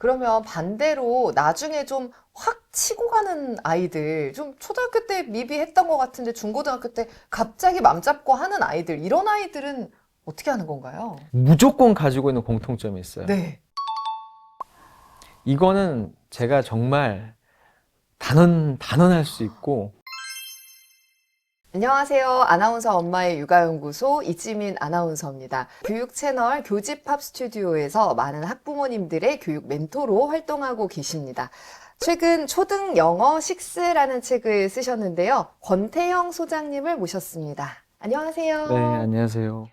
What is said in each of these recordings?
그러면 반대로 나중에 좀 확 치고 가는 아이들, 좀 초등학교 때 미비했던 것 같은데 중고등학교 때 갑자기 맘 잡고 하는 아이들, 이런 아이들은 어떻게 하는 건가요? 무조건 가지고 있는 공통점이 있어요. 네. 이거는 제가 정말 단언, 단언할 수 있고, 안녕하세요. 아나운서 엄마의 육아연구소 이지민 아나운서입니다. 교육 채널 교집합 스튜디오에서 많은 학부모님들의 교육 멘토로 활동하고 계십니다. 최근 초등 영어 6라는 책을 쓰셨는데요. 권태영 소장님을 모셨습니다. 안녕하세요. 네, 안녕하세요.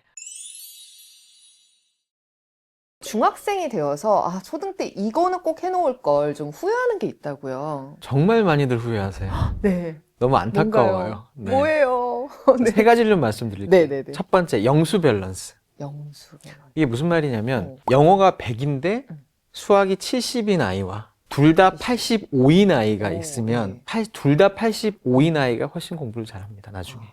중학생이 되어서 아, 초등 때 이거는 꼭 해놓을 걸 좀 후회하는 게 있다고요. 정말 많이들 후회하세요. 네. 너무 안타까워요. 네. 뭐예요? 네. 세 가지를 좀 말씀드릴게요. 네네네. 첫 번째, 영수 밸런스. 영수. 이게 무슨 말이냐면, 어. 영어가 100인데 음. 수학이 70인 아이와 둘 다 85인 아이가 오, 있으면 네. 둘 다 85인 아이가 훨씬 공부를 잘합니다, 나중에.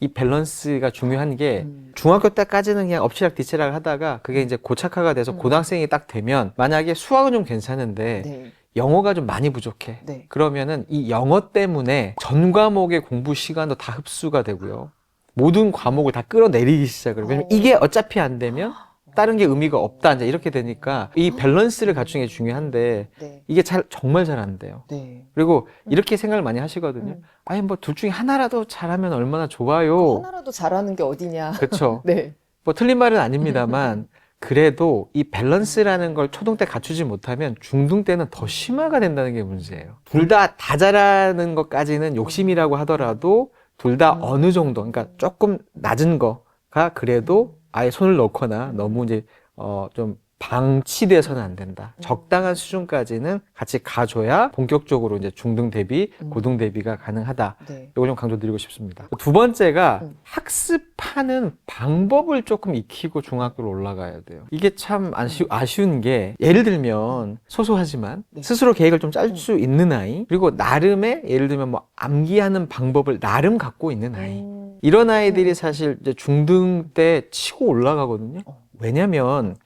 이 밸런스가 중요한 게 음. 중학교 때까지는 그냥 엎치락 뒤치락 하다가 그게 이제 고착화가 돼서 음. 고등학생이 딱 되면 만약에 수학은 좀 괜찮은데 네. 영어가 좀 많이 부족해. 네. 그러면은 이 영어 때문에 전 과목의 공부 시간도 다 흡수가 되고요. 모든 과목을 다 끌어내리기 시작을. 왜냐면 어. 이게 어차피 안 되면 다른 게 의미가 없다. 이제 이렇게 되니까 이 밸런스를 갖추는 게 중요한데 네. 이게 잘, 정말 잘 안 돼요. 네. 그리고 이렇게 생각을 많이 하시거든요. 음. 아니, 뭐 둘 중에 하나라도 잘하면 얼마나 좋아요. 하나라도 잘하는 게 어디냐. 그렇죠. 네. 뭐 틀린 말은 아닙니다만 그래도 이 밸런스라는 걸 초등 때 갖추지 못하면 중등 때는 더 심화가 된다는 게 문제예요. 둘 다다 잘하는 것까지는 욕심이라고 하더라도 둘다 음. 어느 정도, 그러니까 조금 낮은 거가 그래도 아예 손을 넣거나 너무 이제 어 좀 방치돼서는 안 된다. 음. 적당한 수준까지는 같이 가줘야 본격적으로 이제 중등 대비, 음. 고등 대비가 가능하다. 네. 이거 좀 강조드리고 싶습니다. 두 번째가 음. 학습하는 방법을 조금 익히고 중학교로 올라가야 돼요. 이게 참 아쉬, 아쉬운 게 예를 들면 소소하지만 네. 스스로 계획을 좀짤 음. 수 있는 아이 그리고 나름의 예를 들면 뭐 암기하는 방법을 나름 갖고 있는 아이 음. 이런 아이들이 사실 이제 중등 때 치고 올라가거든요. 어. 왜냐면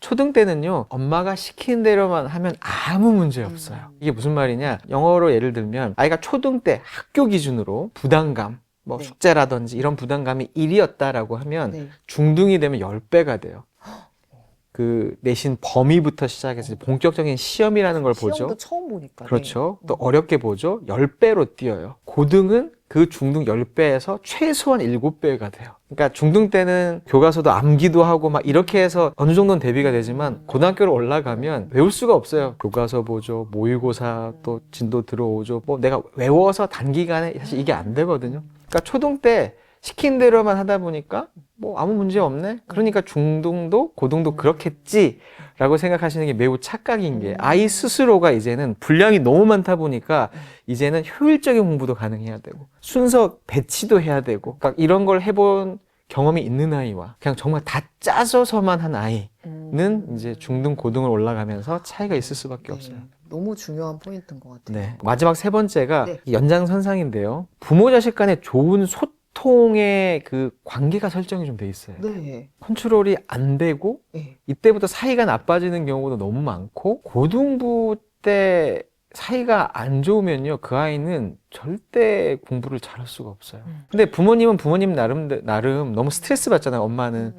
초등 때는요 엄마가 시킨 대로만 하면 아무 문제 없어요. 음. 이게 무슨 말이냐? 영어로 예를 들면 아이가 초등 때 학교 기준으로 부담감, 뭐 네. 숙제라든지 이런 부담감이 1이었다라고 하면 네. 중등이 되면 10배가 돼요. 그 내신 범위부터 시작해서 본격적인 시험이라는 걸 보죠. 처음 보니까. 그렇죠. 네. 또 어렵게 보죠. 10배로 뛰어요. 고등은 그 중등 10배에서 최소한 7배가 돼요. 그러니까 중등 때는 교과서도 암기도 하고 막 이렇게 해서 어느 정도는 대비가 되지만 고등학교로 올라가면 외울 수가 없어요. 교과서 보죠. 모의고사 또 진도 들어오죠. 뭐 내가 외워서 단기간에 사실 이게 안 되거든요. 그러니까 초등 때 시킨 대로만 하다 보니까 뭐 아무 문제 없네. 그러니까 중등도 고등도 그렇겠지라고 생각하시는 게 매우 착각인 게 아이 스스로가 이제는 분량이 너무 많다 보니까 이제는 효율적인 공부도 가능해야 되고 순서 배치도 해야 되고 그러니까 이런 걸 해본 경험이 있는 아이와 그냥 정말 다 짜서서만 한 아이는 음. 이제 중등 고등을 올라가면서 차이가 있을 수밖에 네. 없어요. 너무 중요한 포인트인 것 같아요. 네. 마지막 세 번째가 네. 연장선상인데요. 부모 자식 간의 좋은 소통 의 그 관계가 설정이 좀 돼 있어요. 네. 컨트롤이 안 되고 네. 이때부터 사이가 나빠지는 경우도 너무 많고 고등부 때 사이가 안 좋으면요 그 아이는 절대 공부를 잘할 수가 없어요. 음. 근데 부모님은 부모님 나름 나름 너무 스트레스 받잖아요. 엄마는 음.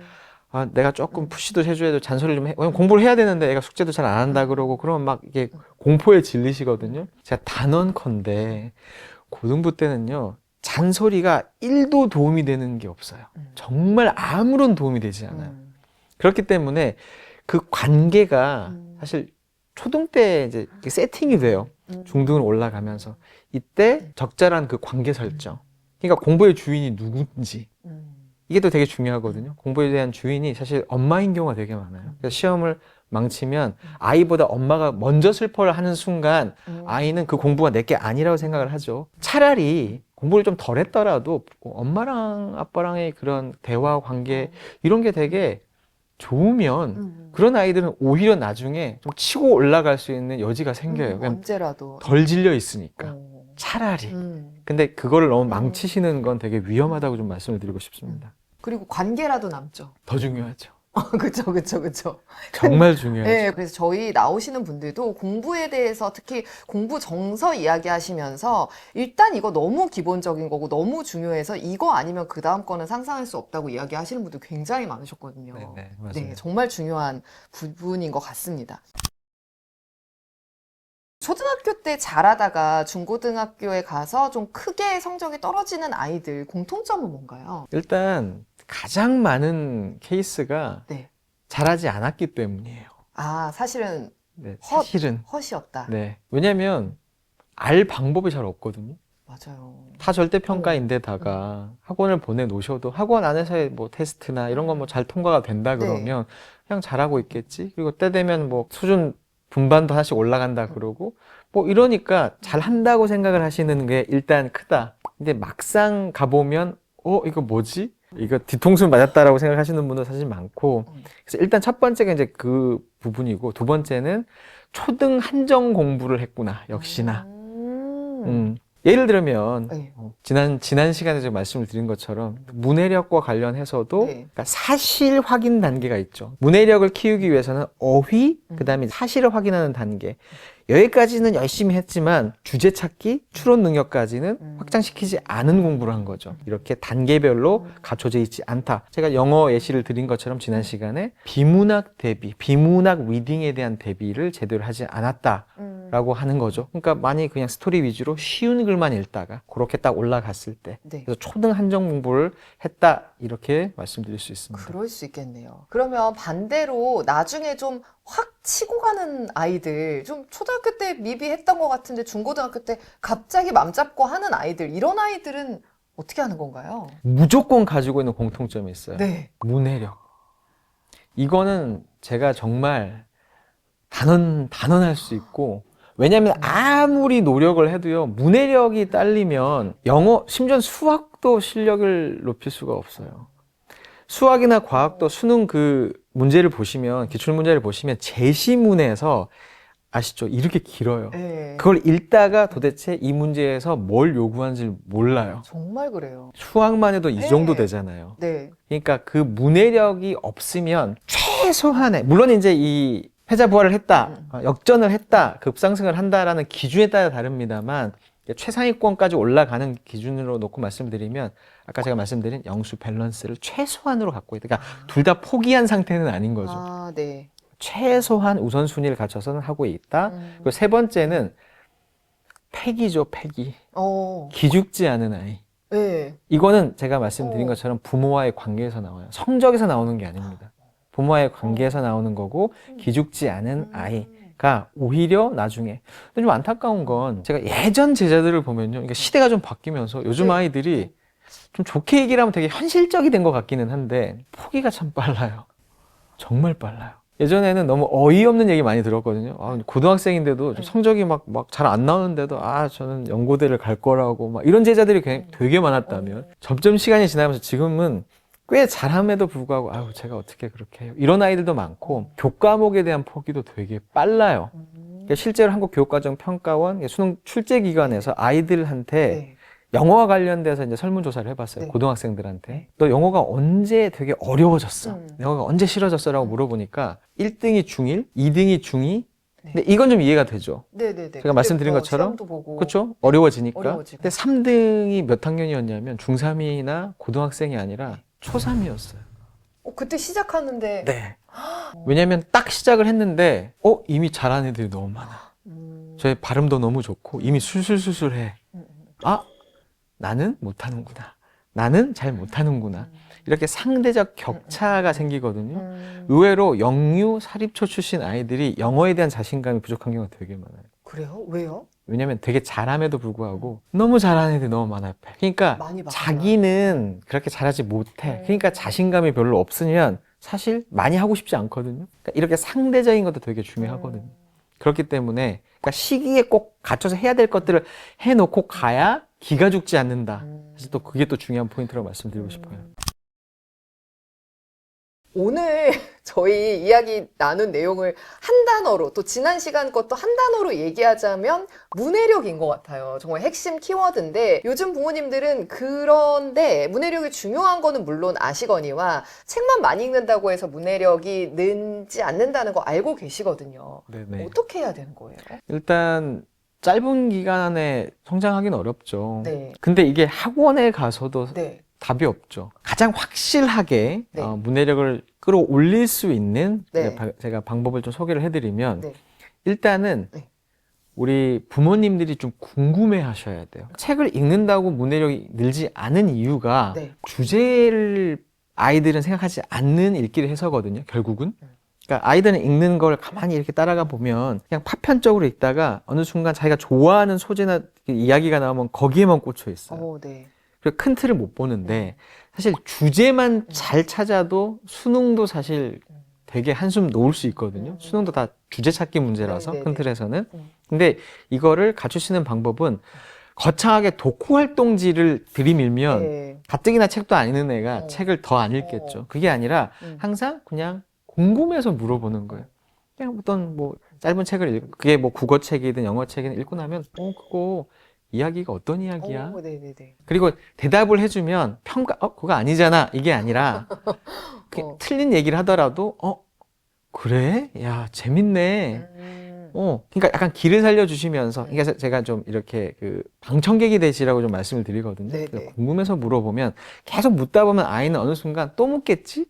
아 내가 조금 푸시도 해줘야 돼 잔소리 좀 해. 왜냐면 공부를 해야 되는데 애가 숙제도 잘 안 한다 그러고 그러면 막 이게 공포에 질리시거든요. 제가 단언컨대 고등부 때는요 잔소리가 1도 도움이 되는 게 없어요. 음. 정말 아무런 도움이 되지 않아요. 음. 그렇기 때문에 그 관계가 음. 사실 초등 때 이제 세팅이 돼요. 음. 중등을 올라가면서 이때 적절한 그 관계 설정. 그러니까 공부의 주인이 누군지 음. 이게 또 되게 중요하거든요. 공부에 대한 주인이 사실 엄마인 경우가 되게 많아요. 그래서 시험을 망치면 아이보다 엄마가 먼저 슬퍼를 하는 순간 음. 아이는 그 공부가 내게 아니라고 생각을 하죠. 차라리 공부를 좀 덜 했더라도 엄마랑 아빠랑의 그런 대화 관계 이런 게 되게 좋으면 음. 그런 아이들은 오히려 나중에 좀 치고 올라갈 수 있는 여지가 생겨요. 음, 언제라도. 덜 질려 있으니까. 어. 차라리. 음. 근데 그거를 너무 망치시는 건 되게 위험하다고 좀 말씀을 드리고 싶습니다. 그리고 관계라도 남죠. 더 중요하죠. 그쵸, 그쵸, 그쵸. 정말 중요해요. 네, 그래서 저희 나오시는 분들도 공부에 대해서 특히 공부 정서 이야기 하시면서 일단 이거 너무 기본적인 거고 너무 중요해서 이거 아니면 그 다음 거는 상상할 수 없다고 이야기 하시는 분들 굉장히 많으셨거든요. 네, 네, 맞아요. 네, 정말 중요한 부분인 것 같습니다. 초등학교 때 잘하다가 중고등학교에 가서 좀 크게 성적이 떨어지는 아이들 공통점은 뭔가요? 일단 가장 많은 케이스가 네. 잘하지 않았기 때문이에요. 아, 사실은 네, 헛. 사실은. 헛이었다. 네. 왜냐면 알 방법이 잘 없거든요. 맞아요. 다 절대평가인데다가 학원을 보내놓으셔도 학원 안에서의 뭐 테스트나 이런 건 뭐 잘 통과가 된다 네. 그러면 그냥 잘하고 있겠지. 그리고 때 되면 뭐 수준 분반도 하나씩 올라간다 그러고 뭐 이러니까 잘한다고 생각을 하시는 게 일단 크다. 근데 막상 가보면 어, 이거 뭐지? 이거 뒤통수 맞았다라고 생각하시는 분도 사실 많고. 음. 그래서 일단 첫 번째가 이제 그 부분이고 두 번째는 초등 한정 공부를 했구나. 역시나. 음. 음. 예를 들면 네. 어, 지난 지난 시간에 제가 말씀을 드린 것처럼 문해력과 관련해서도 네. 그러니까 사실 확인 단계가 있죠. 문해력을 키우기 위해서는 어휘, 음. 그다음에 사실을 확인하는 단계. 여기까지는 열심히 했지만 주제 찾기, 추론 능력까지는 음. 확장시키지 않은 공부를 한 거죠. 이렇게 단계별로 음. 갖춰져 있지 않다. 제가 영어 예시를 드린 것처럼 지난 시간에 비문학 대비, 비문학 리딩에 대한 대비를 제대로 하지 않았다. 음. 라고 하는 거죠. 그러니까 많이 그냥 스토리 위주로 쉬운 글만 읽다가 그렇게 딱 올라갔을 때 네. 그래서 초등 한정 공부를 했다 이렇게 말씀드릴 수 있습니다. 그럴 수 있겠네요. 그러면 반대로 나중에 좀 확 치고 가는 아이들, 좀 초등학교 때 미비했던 것 같은데 중고등학교 때 갑자기 맘 잡고 하는 아이들, 이런 아이들은 어떻게 하는 건가요? 무조건 가지고 있는 공통점이 있어요. 네. 문해력. 이거는 제가 정말 단언 단언할 수 있고 왜냐하면 아무리 노력을 해도요 문해력이 딸리면 영어 심지어 수학도 실력을 높일 수가 없어요. 수학이나 과학도 수능 그 문제를 보시면 기출 문제를 보시면 제시문에서 아시죠? 이렇게 길어요. 네. 그걸 읽다가 도대체 이 문제에서 뭘 요구하는지 몰라요. 정말 그래요. 수학만 해도 이 네. 정도 되잖아요. 네. 그러니까 그 문해력이 없으면 최소한의 물론 이제 이 패자 부활을 했다, 음. 어, 역전을 했다, 급상승을 한다라는 기준에 따라 다릅니다만 최상위권까지 올라가는 기준으로 놓고 말씀드리면 아까 제가 말씀드린 영수 밸런스를 최소한으로 갖고 있다. 그러니까 둘다 포기한 상태는 아닌 거죠. 아, 네. 최소한 우선순위를 갖춰서는 하고 있다. 음. 그리고 세 번째는 패기죠, 패기. 어, 기죽지 않은 아이. 네. 이거는 제가 말씀드린 어. 것처럼 부모와의 관계에서 나와요. 성적에서 나오는 게 아닙니다. 부모와의 관계에서 나오는 거고 기죽지 않은 음. 아이가 오히려 나중에 근데 좀 안타까운 건 제가 예전 제자들을 보면요. 그러니까 시대가 좀 바뀌면서 요즘 네. 아이들이 좀 좋게 얘기를 하면 되게 현실적이 된 것 같기는 한데 포기가 참 빨라요. 정말 빨라요. 예전에는 너무 어이없는 얘기 많이 들었거든요. 아, 고등학생인데도 좀 네. 성적이 막, 막 잘 안 나오는데도, 아, 저는 연고대를 갈 거라고, 막 이런 제자들이 굉장히 되게 많았다면, 점점 시간이 지나면서 지금은 꽤 잘함에도 불구하고, 아유, 제가 어떻게 그렇게 해요. 이런 아이들도 많고, 교과목에 대한 포기도 되게 빨라요. 음. 그러니까 실제로 한국 교육과정 평가원 수능 출제 기관에서 아이들한테 네. 영어와 관련돼서 이제 설문조사를 해봤어요. 네. 고등학생들한테. 네. 너 영어가 언제 되게 어려워졌어? 음. 영어가 언제 싫어졌어? 라고 물어보니까 1등이 중1, 2등이 중2. 네. 근데 이건 좀 이해가 되죠. 네네네. 제가 말씀드린 그때부터 것처럼. 그렇죠? 어려워지니까. 어려워지고. 근데 3등이 몇 학년이었냐면 중3이나 고등학생이 아니라 초3이었어요. 어, 그때 시작하는데. 네. 왜냐면 딱 시작을 했는데 어 이미 잘하는 애들이 너무 많아. 음. 저의 발음도 너무 좋고 이미 술술술술해. 음, 아 나는 못하는구나. 나는 잘 못하는구나. 음. 이렇게 상대적 격차가 생기거든요. 음. 의외로 영유 사립초 출신 아이들이 영어에 대한 자신감이 부족한 경우가 되게 많아요. 그래요? 왜요? 왜냐면 되게 잘함에도 불구하고 너무 잘하는 애들이 너무 많아요. 그러니까 많이. 자기는 그렇게 잘하지 못해. 음. 그러니까 자신감이 별로 없으면 사실 많이 하고 싶지 않거든요. 그러니까 이렇게 상대적인 것도 되게 중요하거든요. 음. 그렇기 때문에 그러니까 시기에 꼭 갖춰서 해야 될 것들을 해놓고 가야 기가 죽지 않는다. 음. 그래서 또 그게 또 중요한 포인트라고 말씀드리고 싶어요. 오늘 저희 이야기 나눈 내용을 한 단어로 또 지난 시간 것도 한 단어로 얘기하자면 문해력인 것 같아요. 정말 핵심 키워드인데 요즘 부모님들은 그런데 문해력이 중요한 거는 물론 아시거니와 책만 많이 읽는다고 해서 문해력이 늘지 않는다는 거 알고 계시거든요. 네네. 어떻게 해야 되는 거예요? 일단 짧은 기간에 성장하기는 어렵죠. 네. 근데 이게 학원에 가서도 네. 답이 없죠. 가장 확실하게 네. 어, 문해력을 끌어올릴 수 있는 네. 제가 바- 제가 방법을 좀 소개를 해드리면 네. 일단은 네. 우리 부모님들이 좀 궁금해 하셔야 돼요. 책을 읽는다고 문해력이 늘지 않은 이유가 네. 주제를 아이들은 생각하지 않는 읽기를 해서거든요, 결국은. 음. 그러니까 아이들은 읽는 걸 가만히 이렇게 따라가 보면 그냥 파편적으로 읽다가 어느 순간 자기가 좋아하는 소재나 이야기가 나오면 거기에만 꽂혀 있어요. 어, 네. 큰 틀을 못 보는데 사실 주제만 잘 찾아도 수능도 사실 되게 한숨 놓을 수 있거든요. 음. 수능도 다 주제 찾기 문제라서 네, 네, 큰 네. 틀에서는. 음. 근데 이거를 갖추시는 방법은 거창하게 독후 활동지를 들이밀면 네. 가뜩이나 책도 안 읽는 애가 어. 책을 더 안 읽겠죠. 어. 그게 아니라 음. 항상 그냥 궁금해서 물어보는 거예요. 그냥 어떤 뭐 짧은 책을 읽, 그게 뭐 국어 책이든 영어 책이든 읽고 나면 어 그거 이야기가 어떤 이야기야? 어, 네네네. 그리고 대답을 해주면 평가 어 그거 아니잖아 이게 아니라 그 어. 틀린 얘기를 하더라도 어 그래 야 재밌네 음. 어 그러니까 약간 길을 살려주시면서 그러니까 제가 좀 이렇게 그 방청객이 되시라고 좀 말씀을 드리거든요 네네. 그래서 궁금해서 물어보면 계속 묻다 보면 아이는 어느 순간 또 묻겠지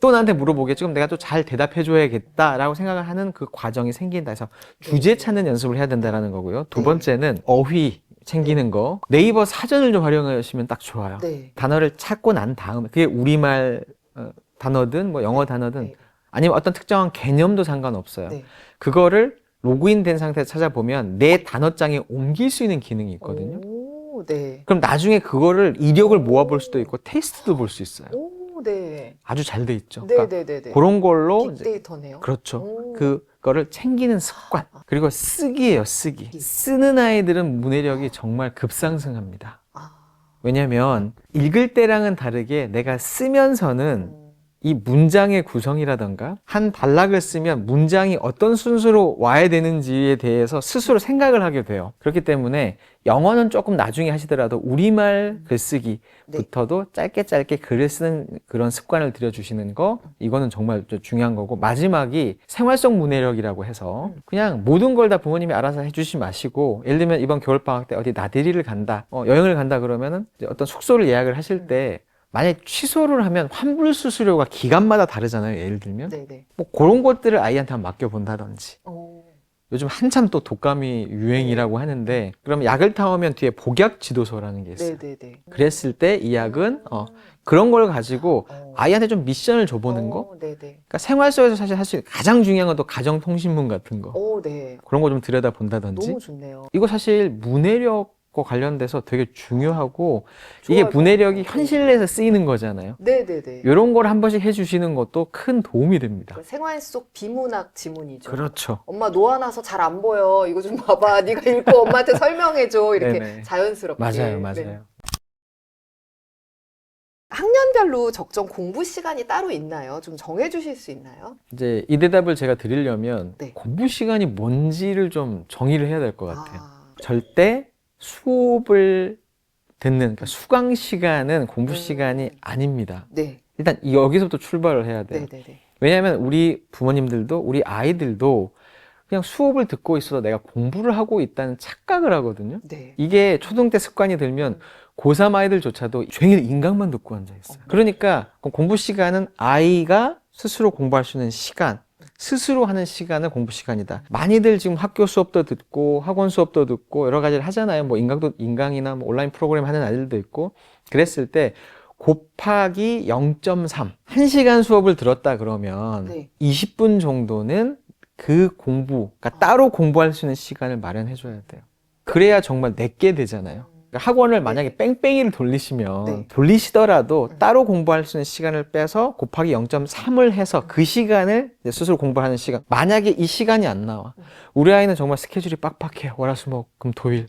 또 나한테 물어보겠지 그럼 내가 또 잘 대답해 줘야겠다라고 생각을 하는 그 과정이 생긴다 해서 주제 찾는 연습을 해야 된다라는 거고요 두 네. 번째는 어휘 챙기는 거 네이버 사전을 좀 활용하시면 딱 좋아요 네. 단어를 찾고 난 다음에 그게 우리말 어, 단어든 뭐 영어 단어든 네. 아니면 어떤 특정한 개념도 상관없어요. 네. 그거를 로그인 된 상태에서 찾아보면 내 단어장에 옮길 수 있는 기능이 있거든요. 오, 네. 그럼 나중에 그거를 이력을 모아볼 수도 있고 테스트도 볼 수 있어요. 오, 네. 아주 잘 돼 있죠. 그러니까 네네네 네. 그런 걸로 빅데이터네요. 그렇죠. 오. 그 거를 챙기는 습관 그리고 쓰기예요. 쓰기. 쓰는 아이들은 문해력이 정말 급상승합니다. 아, 왜냐하면 읽을 때랑은 다르게 내가 쓰면서는 음, 이 문장의 구성이라던가 한 단락을 쓰면 문장이 어떤 순서로 와야 되는지에 대해서 스스로 생각을 하게 돼요. 그렇기 때문에 영어는 조금 나중에 하시더라도 우리말 글쓰기부터도 짧게 짧게 글을 쓰는 그런 습관을 들여주시는 거 이거는 정말 좀 중요한 거고 마지막이 생활성 문해력이라고 해서 그냥 모든 걸 다 부모님이 알아서 해주시 마시고 예를 들면 이번 겨울방학 때 어디 나들이를 간다 어, 여행을 간다 그러면은 어떤 숙소를 예약을 하실 때 만약에 취소를 하면 환불 수수료가 기간마다 다르잖아요. 예를 들면 네네. 뭐 그런 것들을 아이한테 한번 맡겨본다든지 오, 요즘 한참 또 독감이 유행이라고 하는데 그럼 약을 타오면 뒤에 복약 지도서라는 게 있어요. 네네네. 그랬을 때 이 약은 어, 그런 걸 가지고 어. 아이한테 좀 미션을 줘보는 거. 오, 네네. 그러니까 생활 속에서 사실 사실 가장 중요한 건 또 가정 통신문 같은 거 오, 네. 그런 거 좀 들여다 본다든지 너무 좋네요. 이거 사실 문해력 과 관련돼서 되게 중요하고 이게 좋아할 것 문해력이 같아요. 현실에서 쓰이는 거잖아요. 네네네. 이런 걸 한 번씩 해주시는 것도 큰 도움이 됩니다. 그 생활 속 비문학 지문이죠. 그렇죠. 엄마 놓아놔서 잘 안 보여. 이거 좀 봐봐. 네가 읽고 엄마한테 설명해줘. 이렇게 네네. 자연스럽게. 맞아요, 맞아요. 네. 학년별로 적정 공부 시간이 따로 있나요? 좀 정해주실 수 있나요? 이제 이 대답을 제가 드리려면 네. 공부 시간이 뭔지를 좀 정의를 해야 될 것 같아요. 아, 절대 수업을 듣는 그러니까 수강 시간은 공부 음. 시간이 아닙니다. 네. 일단 여기서부터 출발을 해야 돼요. 네네네. 왜냐하면 우리 부모님들도 우리 아이들도 그냥 수업을 듣고 있어도 내가 공부를 하고 있다는 착각을 하거든요. 네. 이게 초등 때 습관이 들면 고3 아이들조차도 종일 인강만 듣고 앉아 있어요. 그러니까 그 공부 시간은 아이가 스스로 공부할 수 있는 시간, 스스로 하는 시간은 공부 시간이다. 많이들 지금 학교 수업도 듣고 학원 수업도 듣고 여러 가지를 하잖아요. 뭐 인강도 인강이나 뭐 온라인 프로그램 하는 아이들도 있고 그랬을 때 곱하기 0.3. 1시간 수업을 들었다 그러면 네. 20분 정도는 그 공부, 그러니까 따로 공부할 수 있는 시간을 마련해 줘야 돼요. 그래야 정말 내게 되잖아요. 그러니까 학원을 만약에 뺑뺑이를 돌리시면 네. 돌리시더라도 따로 공부할 수 있는 시간을 빼서 곱하기 0.3을 해서 그 시간을 스스로 공부하는 시간. 만약에 이 시간이 안 나와. 우리 아이는 정말 스케줄이 빡빡해. 월화수목 금 토일.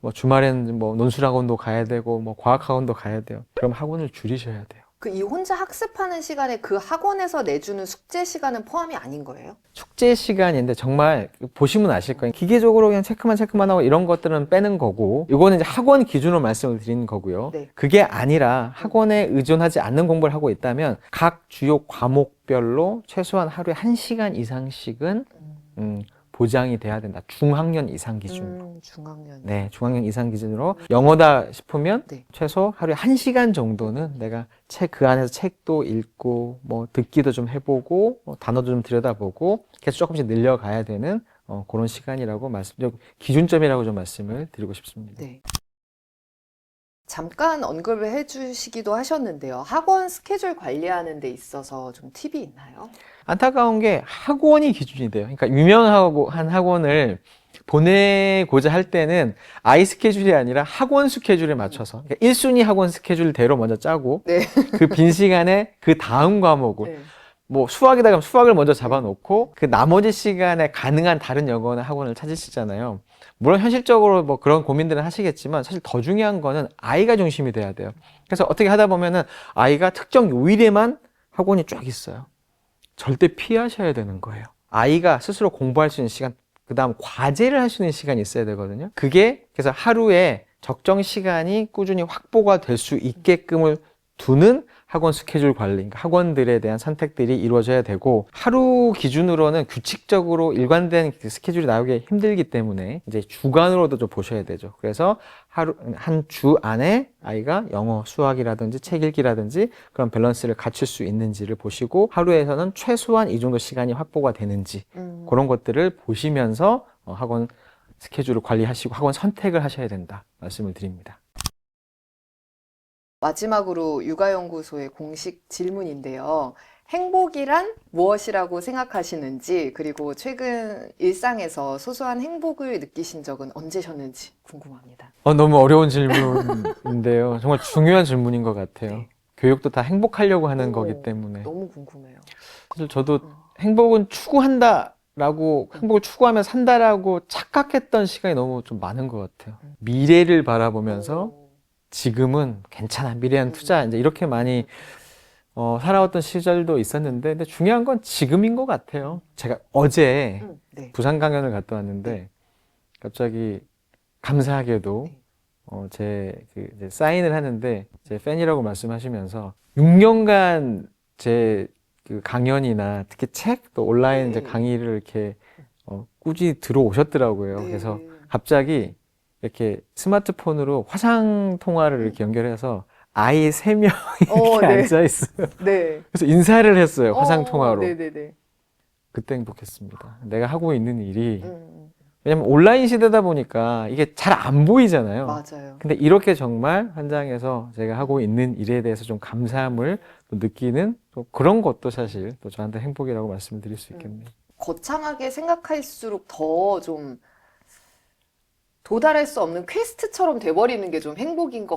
뭐 주말에는 뭐 논술학원도 가야 되고 뭐 과학학원도 가야 돼요. 그럼 학원을 줄이셔야 돼요. 그 이 혼자 학습하는 시간에 그 학원에서 내주는 숙제 시간은 포함이 아닌 거예요? 축제 시간인데 정말 보시면 아실 거예요. 기계적으로 그냥 체크만 체크만 하고 이런 것들은 빼는 거고 이거는 이제 학원 기준으로 말씀을 드리는 거고요. 네. 그게 아니라 학원에 의존하지 않는 공부를 하고 있다면 각 주요 과목별로 최소한 하루에 한시간 이상씩은 음, 보장이 돼야 된다. 중학년 이상 기준으로. 음, 중학년. 네, 중학년 이상 기준으로 영어다 싶으면 네. 최소 하루에 한시간 정도는 내가 책 그 안에서 책도 읽고 뭐 듣기도 좀 해보고 뭐 단어도 좀 들여다보고 계속 조금씩 늘려가야 되는 어, 그런 시간이라고 말씀, 좀 기준점이라고 좀 말씀을 드리고 싶습니다. 네. 잠깐 언급을 해주시기도 하셨는데요. 학원 스케줄 관리하는 데 있어서 좀 팁이 있나요? 안타까운 게 학원이 기준이 돼요. 그러니까 유명하고 한 학원을 보내고자 할 때는 아이 스케줄이 아니라 학원 스케줄에 맞춰서 그러니까 1순위 학원 스케줄대로 먼저 짜고 네. 그 빈 시간에 그 다음 과목을 네. 뭐 수학이다 그러면 수학을 먼저 잡아놓고 그 나머지 시간에 가능한 다른 영어나 학원을 찾으시잖아요. 물론 현실적으로 뭐 그런 고민들은 하시겠지만 사실 더 중요한 거는 아이가 중심이 돼야 돼요. 그래서 어떻게 하다 보면은 아이가 특정 요일에만 학원이 쫙 있어요. 절대 피하셔야 되는 거예요. 아이가 스스로 공부할 수 있는 시간, 그 다음 과제를 할 수 있는 시간이 있어야 되거든요. 그게 그래서 하루에 적정 시간이 꾸준히 확보가 될 수 있게끔을 두는 학원 스케줄 관리, 그러니까 학원들에 대한 선택들이 이루어져야 되고 하루 기준으로는 규칙적으로 일관된 그 스케줄이 나오기 힘들기 때문에 이제 주간으로도 좀 보셔야 되죠. 그래서 하루 한 주 안에 아이가 영어, 수학이라든지 책 읽기라든지 그런 밸런스를 갖출 수 있는지를 보시고 하루에서는 최소한 이 정도 시간이 확보가 되는지 음, 그런 것들을 보시면서 어, 학원 스케줄을 관리하시고 학원 선택을 하셔야 된다 말씀을 드립니다. 마지막으로 육아연구소의 공식 질문인데요. 행복이란 무엇이라고 생각하시는지, 그리고 최근 일상에서 소소한 행복을 느끼신 적은 언제셨는지 궁금합니다. 어, 너무 어려운 질문인데요. 정말 중요한 질문인 것 같아요. 네. 교육도 다 행복하려고 하는 오, 거기 때문에. 너무 궁금해요. 사실 저도 어. 행복은 추구한다 라고, 행복을 추구하며 산다라고 착각했던 시간이 너무 좀 많은 것 같아요. 음. 미래를 바라보면서 오, 지금은 괜찮아, 미래는 음. 투자, 이제 이렇게 많이 어, 살아왔던 시절도 있었는데, 근데 중요한 건 지금인 것 같아요. 제가 어제 음, 네. 부산 강연을 갔다 왔는데 갑자기 감사하게도 네. 어, 제, 그, 이제 사인을 하는데 제 팬이라고 말씀하시면서 6년간 제 그 강연이나 특히 책 또 온라인 이제 네. 강의를 이렇게 어, 꾸준히 들어오셨더라고요. 네. 그래서 갑자기 이렇게 스마트폰으로 화상 통화를 이렇게 연결해서 아이 세 명이 어, 이렇게 네. 앉아 있어요. 네. 그래서 인사를 했어요. 화상 어, 통화로. 네네네. 그때 행복했습니다. 내가 하고 있는 일이 음, 왜냐면 온라인 시대다 보니까 이게 잘 안 보이잖아요. 맞아요. 근데 이렇게 정말 현장에서 제가 하고 있는 일에 대해서 좀 감사함을 또 느끼는 또 그런 것도 사실 또 저한테 행복이라고 말씀을 드릴 수 있겠네요. 거창하게 생각할수록 더좀 도달할 수 없는 퀘스트처럼 돼버리는 게 좀 행복인 것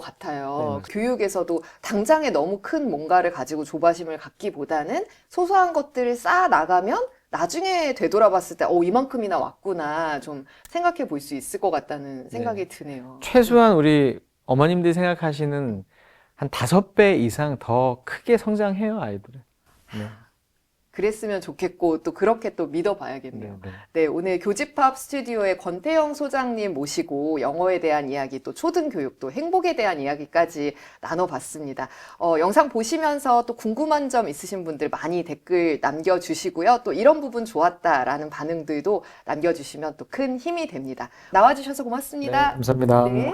네, 같아요. 맞습니다. 교육에서도 당장에 너무 큰 뭔가를 가지고 조바심을 갖기보다는 소소한 것들을 쌓아 나가면 나중에 되돌아봤을 때, 어, 이만큼이나 왔구나, 좀 생각해 볼 수 있을 것 같다는 생각이 드네요. 최소한 우리 어머님들이 생각하시는 한 다섯 배 이상 더 크게 성장해요, 아이들은. 네. 그랬으면 좋겠고, 또 그렇게 또 믿어봐야겠네요. 네, 네. 네, 오늘 교집합 스튜디오의 권태영 소장님 모시고 영어에 대한 이야기, 또 초등교육, 또 행복에 대한 이야기까지 나눠봤습니다. 어, 영상 보시면서 또 궁금한 점 있으신 분들 많이 댓글 남겨주시고요. 또 이런 부분 좋았다라는 반응들도 남겨주시면 또 큰 힘이 됩니다. 나와주셔서 네, 고맙습니다. 감사합니다. 네.